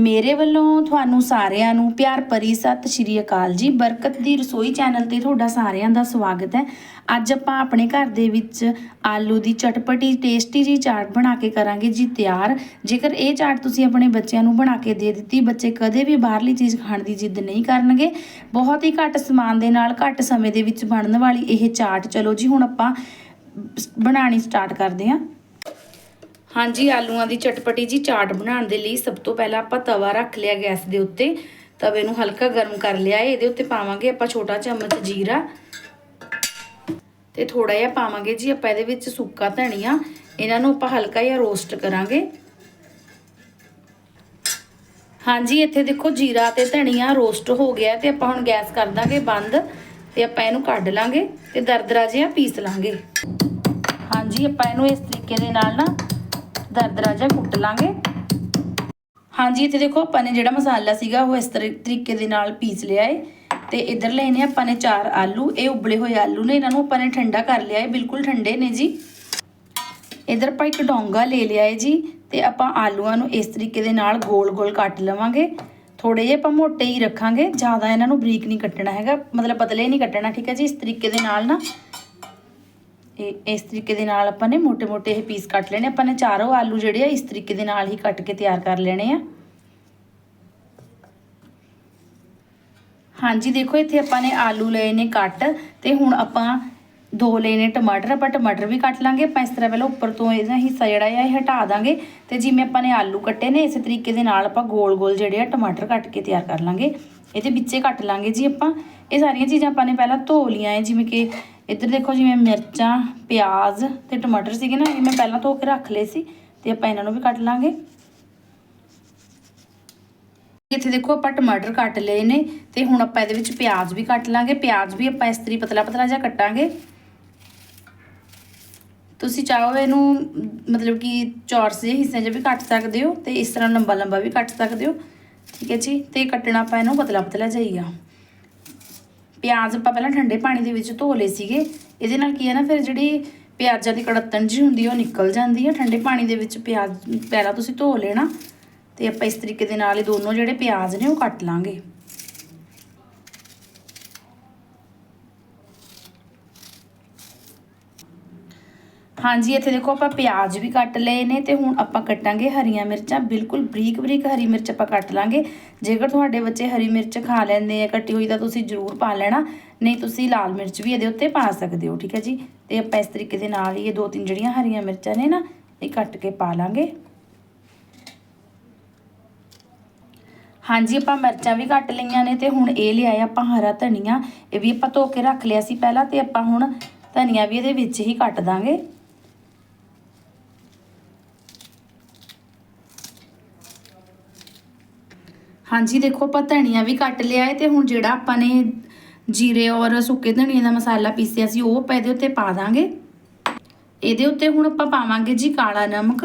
ਮੇਰੇ ਵੱਲੋਂ ਤੁਹਾਨੂੰ ਸਾਰਿਆਂ ਨੂੰ ਪਿਆਰ ਭਰੀ ਸਤਿ ਸ਼੍ਰੀ ਅਕਾਲ ਜੀ। ਬਰਕਤ ਦੀ ਰਸੋਈ ਚੈਨਲ ਤੇ ਤੁਹਾਡਾ ਸਾਰਿਆਂ ਦਾ ਸਵਾਗਤ ਹੈ। ਅੱਜ ਆਪਾਂ ਆਪਣੇ ਘਰ ਦੇ ਵਿੱਚ ਆਲੂ ਦੀ ਚਟਪਟੀ, ਟੇਸਟੀ ਜੀ ਚਾਟ ਬਣਾ ਕੇ ਕਰਾਂਗੇ ਜੀ ਤਿਆਰ। ਜੇਕਰ ਇਹ ਚਾਟ ਤੁਸੀਂ ਆਪਣੇ ਬੱਚਿਆਂ ਨੂੰ ਬਣਾ ਕੇ ਦੇ ਦਿੱਤੀ, ਬੱਚੇ ਕਦੇ ਵੀ ਬਾਹਰਲੀ ਚੀਜ਼ ਖਾਣ ਦੀ ਜਿੱਦ ਨਹੀਂ ਕਰਨਗੇ। ਬਹੁਤ ਹੀ ਘੱਟ ਸਮਾਨ ਦੇ ਨਾਲ, ਘੱਟ ਸਮੇਂ ਦੇ ਵਿੱਚ ਬਣਨ ਵਾਲੀ ਇਹ ਚਾਟ। ਚਲੋ ਜੀ, ਹੁਣ ਆਪਾਂ ਬਣਾਣੀ ਸਟਾਰਟ ਕਰਦੇ ਹਾਂ। ਹਾਂਜੀ, ਆਲੂਆਂ ਦੀ ਚਟਪਟੀ ਜੀ ਚਾਟ ਬਣਾਉਣ ਦੇ ਲਈ ਸਭ ਤੋਂ ਪਹਿਲਾਂ ਆਪਾਂ ਤਵਾ ਰੱਖ ਲਿਆ ਗੈਸ ਦੇ ਉੱਤੇ। ਤਵੇ ਨੂੰ ਹਲਕਾ ਗਰਮ ਕਰ ਲਿਆ ਹੈ। ਇਹਦੇ ਉੱਤੇ ਪਾਵਾਂਗੇ ਆਪਾਂ ਛੋਟਾ ਚਮਚ ਜੀਰਾ। ਤੇ ਥੋੜਾ ਜਿਹਾ ਪਾਵਾਂਗੇ ਜੀ ਆਪਾਂ ਇਹਦੇ ਵਿੱਚ ਸੁੱਕਾ ਧਨੀਆ। ਇਹਨਾਂ ਨੂੰ ਆਪਾਂ ਹਲਕਾ ਜਿਹਾ ਰੋਸਟ ਕਰਾਂਗੇ। ਹਾਂਜੀ, ਇੱਥੇ ਦੇਖੋ ਜੀਰਾ ਤੇ ਧਨੀਆ ਰੋਸਟ ਹੋ ਗਿਆ ਤੇ ਆਪਾਂ ਹੁਣ ਗੈਸ ਕਰ ਦਾਂਗੇ ਬੰਦ ਤੇ ਆਪਾਂ ਇਹਨੂੰ ਕੱਢ ਲਾਂਗੇ ਤੇ ਦਰਦਰਾ ਜਿਹਾ ਪੀਸ ਲਾਂਗੇ। ਹਾਂਜੀ, ਆਪਾਂ ਇਹਨੂੰ ਇਸ ਤਰੀਕੇ ਦੇ ਨਾਲ ਨਾ ਦਰਦਰਾ ਜਿਹਾ ਕੁੱਟ ਲਾਂਗੇ। ਹਾਂਜੀ, ਇੱਥੇ ਦੇਖੋ ਆਪਾਂ ਨੇ ਜਿਹੜਾ ਮਸਾਲਾ ਸੀਗਾ, ਉਹ ਇਸ ਤਰੀ- ਤਰੀਕੇ ਦੇ ਨਾਲ ਪੀਸ ਲਿਆ ਏ। ਤੇ ਇਧਰ ਲਏ ਨੇ ਆਪਾਂ ਨੇ ਚਾਰ ਆਲੂ। ਇਹ ਉਬਲੇ ਹੋਏ ਆਲੂ ਨੇ, ਇਹਨਾਂ ਨੂੰ ਆਪਾਂ ਨੇ ਠੰਡਾ ਕਰ ਲਿਆ ਏ, ਬਿਲਕੁਲ ਠੰਡੇ ਨੇ ਜੀ। ਇਧਰ ਆਪਾਂ ਇੱਕ ਡੋਂਗਾ ਲੈ ਲਿਆ ਏ ਜੀ, ਤੇ ਆਪਾਂ ਆਲੂਆਂ ਨੂੰ ਇਸ ਤਰੀਕੇ ਦੇ ਨਾਲ ਗੋਲ-ਗੋਲ ਕੱਟ ਲਵਾਂਗੇ। ਥੋੜੇ ਜਿਹੇ ਆਪਾਂ ਮੋਟੇ ਹੀ ਰੱਖਾਂਗੇ, ਜ਼ਿਆਦਾ ਇਹਨਾਂ ਨੂੰ ਬਰੀਕ ਨਹੀਂ ਕੱਟਣਾ ਹੈਗਾ, ਮਤਲਬ ਪਤਲੇ ਨਹੀਂ ਕੱਟਣਾ, ਠੀਕ ਹੈ ਜੀ, ਇਸ ਤਰੀਕੇ ਦੇ ਨਾਲ ਨਾ। ਤੇ ਇਸ ਤਰੀਕੇ ਦੇ ਨਾਲ ਆਪਾਂ ਨੇ ਮੋٹے-ਮੋٹے ਇਹ ਪੀਸ ਕੱਟ ਲੈਣੇ। ਆਪਾਂ ਨੇ ਚਾਰੋਂ ਆਲੂ ਜਿਹੜੇ ਆ ਇਸ ਤਰੀਕੇ ਦੇ ਨਾਲ ਹੀ ਕੱਟ ਕੇ ਤਿਆਰ ਕਰ ਲੈਣੇ ਆ। ਹਾਂਜੀ, ਦੇਖੋ ਇੱਥੇ ਆਪਾਂ ਨੇ ਆਲੂ ਲਏ ਨੇ ਕੱਟ ਤੇ ਹੁਣ ਆਪਾਂ ਦੋ ਲਏ ਨੇ ਟਮਾਟਰ। ਆਪਾਂ ਟਮਾਟਰ ਵੀ ਕੱਟ ਲਾਂਗੇ। ਆਪਾਂ ਇਸ ਤਰ੍ਹਾਂ ਪਹਿਲਾਂ ਉੱਪਰ ਤੋਂ ਇਹਦਾ ਹਿੱਸਾ ਜਿਹੜਾ ਆ ਇਹ ਹਟਾ ਦਾਂਗੇ ਤੇ ਜਿਵੇਂ ਆਪਾਂ ਨੇ ਆਲੂ ਕੱਟੇ ਨੇ, ਇਸੇ ਤਰੀਕੇ ਦੇ ਨਾਲ ਆਪਾਂ ਗੋਲ-ਗੋਲ ਜਿਹੜੇ ਆ ਟਮਾਟਰ ਕੱਟ ਕੇ ਤਿਆਰ ਕਰ ਲਾਂਗੇ। ਇਹਦੇ ਵਿੱਚੇ ਕੱਟ ਲਾਂਗੇ ਜੀ ਆਪਾਂ। ਇਹ ਸਾਰੀਆਂ ਚੀਜ਼ਾਂ ਆਪਾਂ ਨੇ ਪਹਿਲਾਂ ਧੋ ਲਈਆਂ ਹੈ ਜਿਵੇਂ ਕਿ ਇੱਧਰ ਦੇਖੋ ਜਿਵੇਂ ਮਿਰਚਾਂ, ਪਿਆਜ਼ ਤੇ ਟਮਾਟਰ ਸੀਗੇ ਨਾ, ਇਹ ਮੈਂ ਪਹਿਲਾਂ ਧੋ ਕੇ ਰੱਖ ਲਏ ਸੀ ਤੇ ਆਪਾਂ ਇਹਨਾਂ ਨੂੰ ਵੀ ਕੱਟ ਲਾਂਗੇ। ਇੱਥੇ ਦੇਖੋ, ਆਪਾਂ ਟਮਾਟਰ ਕੱਟ ਲਏ ਨੇ ਤੇ ਹੁਣ ਆਪਾਂ ਇਹਦੇ ਵਿੱਚ ਪਿਆਜ਼ ਵੀ ਕੱਟ ਲਾਂਗੇ। ਪਿਆਜ਼ ਵੀ ਆਪਾਂ ਇਸ ਤਰੀ ਪਤਲਾ ਪਤਲਾ ਜਿਹਾ ਕੱਟਾਂਗੇ। ਤੁਸੀਂ ਚਾਹੋ ਇਹਨੂੰ, ਮਤਲਬ ਕਿ ਚੌਰਸ ਜਿਹੇ ਹਿੱਸੇ 'ਚ ਵੀ ਕੱਟ ਸਕਦੇ ਹੋ ਤੇ ਇਸ ਤਰ੍ਹਾਂ ਲੰਬਾ ਲੰਬਾ ਵੀ ਕੱਟ ਸਕਦੇ ਹੋ। ਠੀਕ ਹੈ ਜੀ, ਤੇ ਕੱਟਣਾ ਆਪਾਂ ਇਹਨੂੰ ਪਤਲਾ ਪਤਲਾ ਜਾਈਗਾ ਪਿਆਜ਼ ਆਪਾਂ ਪਹਿਲਾਂ ਠੰਡੇ ਪਾਣੀ ਦੇ ਵਿੱਚ ਧੋ ਲਏ ਸੀਗੇ। ਇਹਦੇ ਨਾਲ ਕੀ ਹੈ ਨਾ, ਫਿਰ ਜਿਹੜੀ ਪਿਆਜ਼ਾਂ ਦੀ ਕੜੱਤਣ ਜੀ ਹੁੰਦੀ ਹੈ ਉਹ ਨਿਕਲ ਜਾਂਦੀ ਹੈ ਠੰਡੇ ਪਾਣੀ ਦੇ ਵਿੱਚ ਪਿਆਜ਼, ਪਹਿਲਾਂ ਤੁਸੀਂ ਧੋ ਲੈਣਾ ਤੇ ਆਪਾਂ ਇਸ ਤਰੀਕੇ ਦੇ ਨਾਲ ਇਹ ਦੋਨੋਂ ਜਿਹੜੇ ਪਿਆਜ਼ ਨੇ, ਉਹ ਕੱਟ ਲਾਂਗੇ। ਹਾਂਜੀ, ਇੱਥੇ ਦੇਖੋ ਆਪਾਂ ਪਿਆਜ਼ ਵੀ ਕੱਟ ਲਏ ਨੇ ਤੇ ਹੁਣ ਆਪਾਂ ਕੱਟਾਂਗੇ ਹਰੀਆਂ ਮਿਰਚਾਂ। ਬਿਲਕੁਲ ਬਰੀਕ ਬਰੀਕ ਹਰੀ ਮਿਰਚ ਆਪਾਂ ਕੱਟ ਲਾਂਗੇ। ਜੇਕਰ ਤੁਹਾਡੇ ਬੱਚੇ ਹਰੀ ਮਿਰਚ ਖਾ ਲੈਂਦੇ ਆ, ਕੱਟੀ ਹੋਈ ਤਾਂ ਤੁਸੀਂ ਜ਼ਰੂਰ ਪਾ ਲੈਣਾ, ਨਹੀਂ ਤੁਸੀਂ ਲਾਲ ਮਿਰਚ ਵੀ ਇਹਦੇ ਉੱਤੇ ਪਾ ਸਕਦੇ ਹੋ, ਠੀਕ ਹੈ ਜੀ? ਤੇ ਆਪਾਂ ਇਸ ਤਰੀਕੇ ਦੇ ਨਾਲ ਹੀ ਇਹ ਦੋ ਤਿੰਨ ਜਿਹੜੀਆਂ ਹਰੀਆਂ ਮਿਰਚਾਂ ਨੇ ਨਾ, ਇਹ ਕੱਟ ਕੇ ਪਾ ਲਾਂਗੇ। ਹਾਂਜੀ, ਆਪਾਂ ਮਿਰਚਾਂ ਵੀ ਕੱਟ ਲਈਆਂ ਨੇ ਤੇ ਹੁਣ ਇਹ ਲਿਆਏ ਆਪਾਂ ਹਰਾ ਧਨੀਆ। ਇਹ ਵੀ ਆਪਾਂ ਧੋ ਕੇ ਰੱਖ ਲਿਆ ਸੀ ਪਹਿਲਾਂ ਤੇ ਆਪਾਂ ਹੁਣ ਧਨੀਆ ਵੀ ਇਹਦੇ ਵਿੱਚ ਹੀ ਕੱਟ ਦਾਂਗੇ। ਹਾਂਜੀ, ਦੇਖੋ ਆਪਾਂ ਧਨੀਆ ਵੀ ਕੱਟ ਲਿਆ ਹੈ ਤੇ ਹੁਣ ਜਿਹੜਾ ਆਪਾਂ ਨੇ ਜੀਰੇ ਔਰ ਸੁੱਕੇ ਧਨੀਏ ਦਾ ਮਸਾਲਾ ਪੀਸਿਆ ਸੀ, ਉਹ ਆਪਾਂ ਇਹਦੇ ਉੱਤੇ ਪਾ ਦਾਂਗੇ। ਇਹਦੇ ਉੱਤੇ ਹੁਣ ਆਪਾਂ ਪਾਵਾਂਗੇ ਜੀ ਕਾਲਾ ਨਮਕ।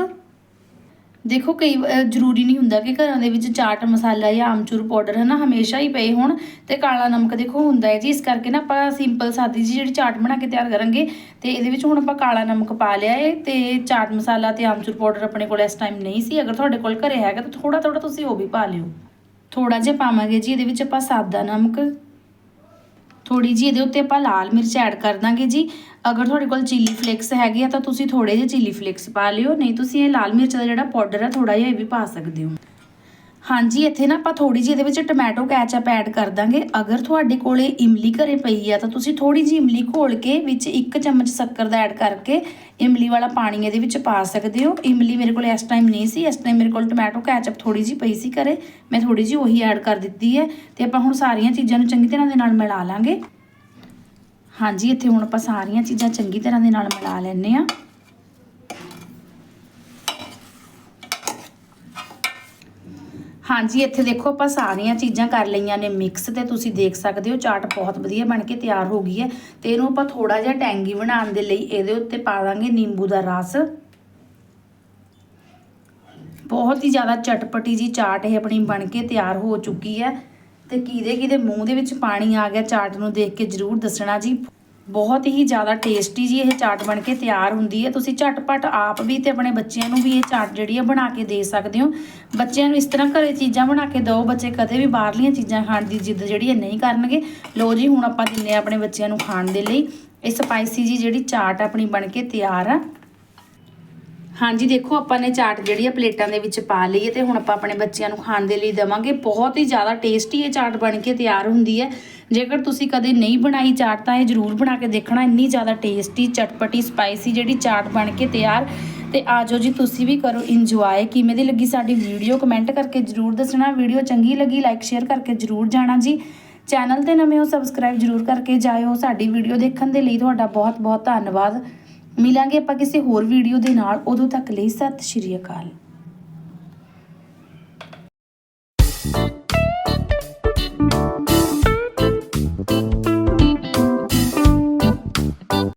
ਦੇਖੋ ਕਈ ਜ਼ਰੂਰੀ ਨਹੀਂ ਹੁੰਦਾ ਕਿ ਘਰਾਂ ਦੇ ਵਿੱਚ ਚਾਟ ਮਸਾਲਾ ਜਾਂ ਆਮਚੂਰ ਪਾਊਡਰ ਹੈ ਨਾ ਹਮੇਸ਼ਾ ਹੀ ਪਏ ਹੋਣ ਤੇ ਕਾਲਾ ਨਮਕ ਦੇਖੋ ਹੁੰਦਾ ਹੈ ਜੀ, ਇਸ ਕਰਕੇ ਨਾ ਆਪਾਂ ਸਿੰਪਲ ਸਾਦੀ ਜੀ ਜਿਹੜੀ ਚਾਟ ਬਣਾ ਕੇ ਤਿਆਰ ਕਰਾਂਗੇ ਤੇ ਇਹਦੇ ਵਿੱਚ ਹੁਣ ਆਪਾਂ ਕਾਲਾ ਨਮਕ ਪਾ ਲਿਆ ਹੈ ਤੇ ਚਾਟ ਮਸਾਲਾ ਤੇ ਆਮਚੂਰ ਪਾਊਡਰ ਆਪਣੇ ਕੋਲ ਇਸ ਟਾਈਮ ਨਹੀਂ ਸੀ, ਅਗਰ ਤੁਹਾਡੇ ਕੋਲ ਘਰੇ ਹੈਗਾ ਤਾਂ ਥੋੜਾ ਥੋੜਾ ਤੁਸੀਂ ਉਹ ਵੀ ਪਾ ਲਿਓ। ਥੋੜਾ ਜਿਹਾ ਪਾਵਾਂਗੇ ਜੀ, ਇਹਦੇ ਵਿੱਚ ਆਪਾਂ ਸਾਦਾ ਨਮਕ ਥੋੜੀ ਜੀ ਇਹਦੇ ਉੱਤੇ ਆਪਾਂ ਲਾਲ ਮਿਰਚ ਐਡ ਕਰ ਦਾਂਗੇ ਜੀ। ਅਗਰ ਤੁਹਾਡੇ ਕੋਲ ਚਿੱਲੀ ਫਲੇਕਸ ਹੈਗੇ ਆ, ਤਾਂ ਤੁਸੀਂ ਥੋੜੇ ਜਿਹੇ ਚਿੱਲੀ ਫਲੇਕਸ ਪਾ ਲਿਓ, ਨਹੀਂ ਤੁਸੀਂ ਇਹ ਲਾਲ ਮਿਰਚ ਦਾ ਜਿਹੜਾ ਪਾਊਡਰ ਆ ਥੋੜਾ ਜਿਹਾ ਇਹ ਵੀ ਪਾ ਸਕਦੇ ਹੋ। ਹਾਂਜੀ, ਇੱਥੇ ਨਾ ਆਪਾਂ ਥੋੜੀ ਜਿਹੀ ਇਹਦੇ ਵਿੱਚ ਟੋਮੈਟੋ ਕੈਚਅਪ ਐਡ ਕਰ ਦਾਂਗੇ। ਅਗਰ ਤੁਹਾਡੇ ਕੋਲੇ ਇਮਲੀ ਘਰੇ ਪਈ ਆ, ਤਾਂ ਤੁਸੀਂ ਥੋੜੀ ਜਿਹੀ ਇਮਲੀ ਘੋਲ ਕੇ ਵਿੱਚ ਇੱਕ ਚਮਚ ਸ਼ੱਕਰ ਦਾ ਐਡ ਕਰਕੇ ਇਮਲੀ ਵਾਲਾ ਪਾਣੀ ਇਹਦੇ ਵਿੱਚ ਪਾ ਸਕਦੇ ਹੋ। ਇਮਲੀ ਮੇਰੇ ਕੋਲ ਇਸ ਟਾਈਮ ਨਹੀਂ ਸੀ, ਇਸ ਟਾਈਮ ਮੇਰੇ ਕੋਲ ਟੋਮੈਟੋ ਕੈਚਅਪ ਥੋੜੀ ਜਿਹੀ ਪਈ ਸੀ ਘਰੇ। ਮੈਂ ਥੋੜੀ ਜਿਹੀ ਉਹੀ ਐਡ ਕਰ ਦਿੱਤੀ ਹੈ ਤੇ ਆਪਾਂ ਹੁਣ ਸਾਰੀਆਂ ਚੀਜ਼ਾਂ ਨੂੰ ਚੰਗੀ ਤਰ੍ਹਾਂ ਦੇ ਨਾਲ ਮਿਲਾ ਲਾਂਗੇ। ਹਾਂਜੀ, ਇੱਥੇ ਹੁਣ ਆਪਾਂ ਸਾਰੀਆਂ ਚੀਜ਼ਾਂ ਚੰਗੀ ਤਰ੍ਹਾਂ ਦੇ ਨਾਲ ਮਿਲਾ ਲੈਣੇ ਆ ਹਾਂਜੀ, ਇੱਥੇ ਦੇਖੋ ਆਪਾਂ ਸਾਰੀਆਂ ਚੀਜ਼ਾਂ ਕਰ ਲਈਆਂ ਨੇ ਮਿਕਸ ਤੇ ਤੁਸੀਂ ਦੇਖ ਸਕਦੇ ਹੋ, ਚਾਟ ਬਹੁਤ ਵਧੀਆ ਬਣ ਕੇ ਤਿਆਰ ਹੋ ਗਈ ਹੈ ਤੇ ਇਹਨੂੰ ਆਪਾਂ ਥੋੜਾ ਜਿਹਾ ਟੈਂਗੀ ਬਣਾਉਣ ਦੇ ਲਈ ਇਹਦੇ ਉੱਤੇ ਪਾ ਦਾਂਗੇ ਨਿੰਬੂ ਦਾ ਰਸ। ਬਹੁਤ ਹੀ ਜ਼ਿਆਦਾ ਚਟਪਟੀ ਜੀ ਚਾਟ ਇਹ ਆਪਣੀ ਬਣ ਕੇ ਤਿਆਰ ਹੋ ਚੁੱਕੀ ਹੈ ਤੇ ਕਿਹਦੇ ਕਿਹਦੇ ਮੂੰਹ ਦੇ ਵਿੱਚ ਪਾਣੀ ਆ ਗਿਆ, ਚਾਟ ਨੂੰ ਦੇਖ ਕੇ ਜਰੂਰ ਦੱਸਣਾ ਜੀ। ਬਹੁਤ ਹੀ ਜ਼ਿਆਦਾ ਟੇਸਟੀ ਜੀ ਇਹ ਚਾਟ ਬਣ ਕੇ ਤਿਆਰ ਹੁੰਦੀ ਹੈ। ਤੁਸੀਂ ਝਟਪਟ ਆਪ ਵੀ ਤੇ ਆਪਣੇ ਬੱਚਿਆਂ ਨੂੰ ਵੀ ਇਹ ਚਾਟ ਜਿਹੜੀ ਹੈ ਬਣਾ ਕੇ ਦੇ ਸਕਦੇ ਹੋ। ਬੱਚਿਆਂ ਨੂੰ ਇਸ ਤਰ੍ਹਾਂ ਘਰੇ ਚੀਜ਼ਾਂ ਬਣਾ ਕੇ ਦਿਓ, ਬੱਚੇ ਕਦੇ ਵੀ ਬਾਹਰਲੀਆਂ ਚੀਜ਼ਾਂ ਖਾਣ ਦੀ ਜਿੱਦ ਜਿਹੜੀ ਹੈ ਨਹੀਂ ਕਰਨਗੇ। ਲੋ ਜੀ, ਹੁਣ ਆਪਾਂ ਦਿੰਨੇ ਆ ਆਪਣੇ ਬੱਚਿਆਂ ਨੂੰ ਖਾਣ ਦੇ ਲਈ। ਇਹ ਸਪਾਈਸੀ ਜੀ ਜਿਹੜੀ ਚਾਟ ਆਪਣੀ ਬਣ ਕੇ ਤਿਆਰ ਆ। ਹਾਂਜੀ, ਦੇਖੋ, ਆਪਾਂ ਨੇ ਚਾਟ ਜਿਹੜੀ ਆ ਪਲੇਟਾਂ ਦੇ ਵਿੱਚ ਪਾ ਲਈ ਹੈ ਤੇ ਹੁਣ ਆਪਾਂ ਆਪਣੇ ਬੱਚਿਆਂ ਨੂੰ ਖਾਣ ਦੇ ਲਈ ਦੇਵਾਂਗੇ। ਬਹੁਤ ਹੀ ਜ਼ਿਆਦਾ ਟੇਸਟੀ ਇਹ ਚਾਟ ਬਣ ਕੇ ਤਿਆਰ ਹੁੰਦੀ ਹੈ। ਜੇਕਰ ਤੁਸੀਂ ਕਦੇ ਨਹੀਂ ਬਣਾਈ ਚਾਟ, ਤਾਂ ਇਹ ਜ਼ਰੂਰ ਬਣਾ ਕੇ ਦੇਖਣਾ। ਇੰਨੀ ਜ਼ਿਆਦਾ ਟੇਸਟੀ, ਚਟਪਟੀ, ਸਪਾਈਸੀ ਜਿਹੜੀ ਚਾਟ ਬਣ ਕੇ ਤਿਆਰ। ਤੇ ਆਜੋ ਜੀ, ਤੁਸੀਂ ਵੀ ਕਰੋ ਇੰਜੋਏ। ਕਿਵੇਂ ਦੀ ਲੱਗੀ ਸਾਡੀ ਵੀਡੀਓ? ਕਮੈਂਟ ਕਰਕੇ ਜ਼ਰੂਰ ਦੱਸਣਾ। ਵੀਡੀਓ ਚੰਗੀ ਲੱਗੀ, ਲਾਈਕ, ਸ਼ੇਅਰ ਕਰਕੇ ਜ਼ਰੂਰ ਜਾਣਾ ਜੀ। ਚੈਨਲ ਤੇ ਨਵੇਂ ਹੋ, ਸਬਸਕ੍ਰਾਈਬ ਜ਼ਰੂਰ ਕਰਕੇ ਜਾਇਓ। ਸਾਡੀ ਵੀਡੀਓ ਦੇਖਣ ਦੇ ਲਈ ਤੁਹਾਡਾ ਬਹੁਤ ਬਹੁਤ ਧੰਨਵਾਦ। ਮਿਲਾਂਗੇ ਆਪਾਂ ਕਿਸੇ ਹੋਰ ਵੀਡੀਓ ਦੇ ਨਾਲ। ਉਦੋਂ ਤੱਕ ਲਈ ਸਤਿ ਸ਼੍ਰੀ ਅਕਾਲ।